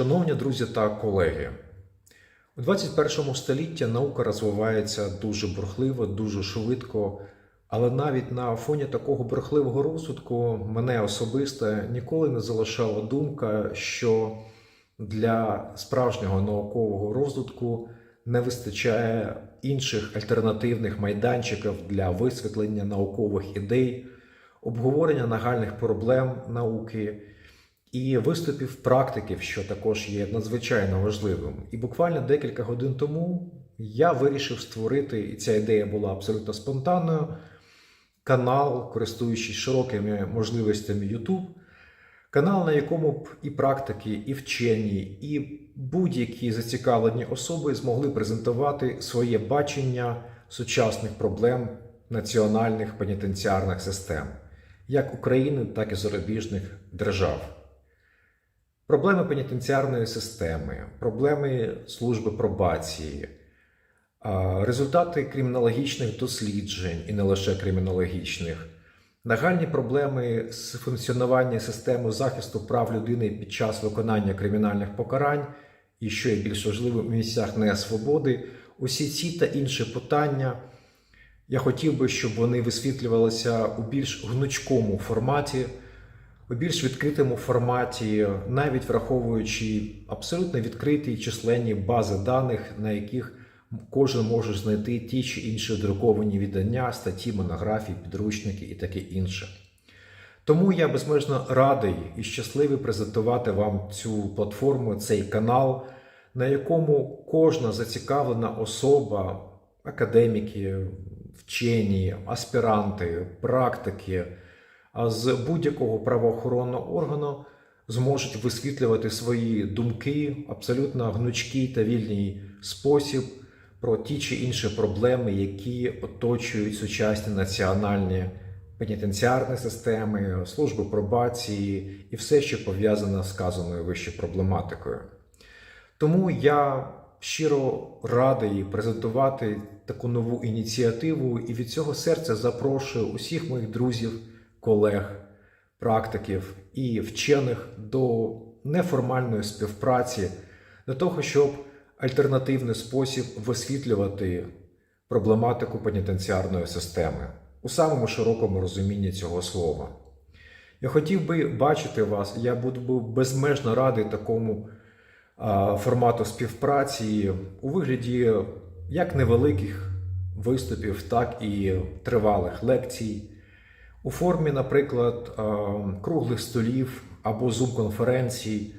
Шановні друзі та колеги, у 21 столітті наука розвивається дуже бурхливо, дуже швидко, але навіть на фоні такого бурхливого розвитку мене особисто ніколи не залишала думка, що для справжнього наукового розвитку не вистачає інших альтернативних майданчиків для висвітлення наукових ідей, обговорення нагальних проблем науки і виступів практиків, що також є надзвичайно важливим. І буквально декілька годин тому я вирішив створити, і ця ідея була абсолютно спонтанною. Канал, користуючись широкими можливостями YouTube, канал, на якому б і практики, і вчені, і будь-які зацікавлені особи змогли презентувати своє бачення сучасних проблем національних пенітенціарних систем, як України, так і зарубіжних держав. Проблеми пенітенціарної системи, проблеми служби пробації, результати кримінологічних досліджень і не лише кримінологічних, нагальні проблеми з функціонування системи захисту прав людини під час виконання кримінальних покарань, і що є більш важливим у місцях несвободи, усі ці та інші питання. Я хотів би, щоб вони висвітлювалися у більш гнучкому форматі, у більш відкритому форматі, навіть враховуючи абсолютно відкриті численні бази даних, на яких кожен може знайти ті чи інші друковані видання, статті, монографії, підручники і таке інше. Тому я безмежно радий і щасливий презентувати вам цю платформу, цей канал, на якому кожна зацікавлена особа, академіки, вчені, аспіранти, практики з будь-якого правоохоронного органу зможуть висвітлювати свої думки абсолютно гнучкий та вільний спосіб про ті чи інші проблеми, які оточують сучасні національні пенітенціарні системи, служби пробації і все, що пов'язане з сказаною вище проблематикою. Тому я щиро радий презентувати таку нову ініціативу і від цього серця запрошую усіх моїх друзів, колег, практиків і вчених до неформальної співпраці для того, щоб альтернативний спосіб висвітлювати проблематику пенітенціарної системи у самому широкому розумінні цього слова. Я хотів би бачити вас, я буду безмежно радий такому формату співпраці у вигляді як невеликих виступів, так і тривалих лекцій, у формі, наприклад, круглих столів або зум-конференцій,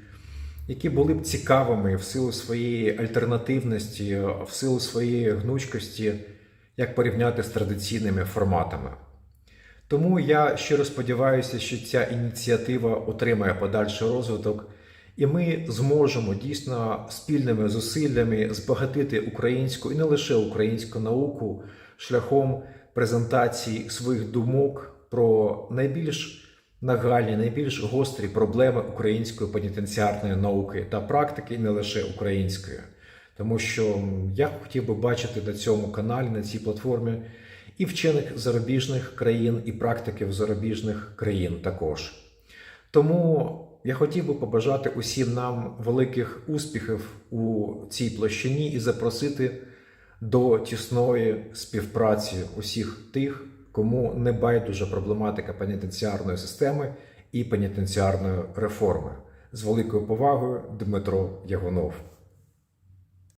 які були б цікавими в силу своєї альтернативності, в силу своєї гнучкості, як порівняти з традиційними форматами. Тому я щиро сподіваюся, що ця ініціатива отримає подальший розвиток, і ми зможемо дійсно спільними зусиллями збагатити українську і не лише українську науку шляхом презентації своїх думок про найбільш нагальні, найбільш гострі проблеми української пенітенціарної науки та практики, не лише української. Тому що я хотів би бачити на цьому каналі, на цій платформі і вчених зарубіжних країн, і практиків зарубіжних країн також. Тому я хотів би побажати усім нам великих успіхів у цій площині і запросити до тісної співпраці усіх тих, кому не байдужа проблематика пенітенціарної системи і пенітенціарної реформи. З великою повагою Дмитро Ягунов.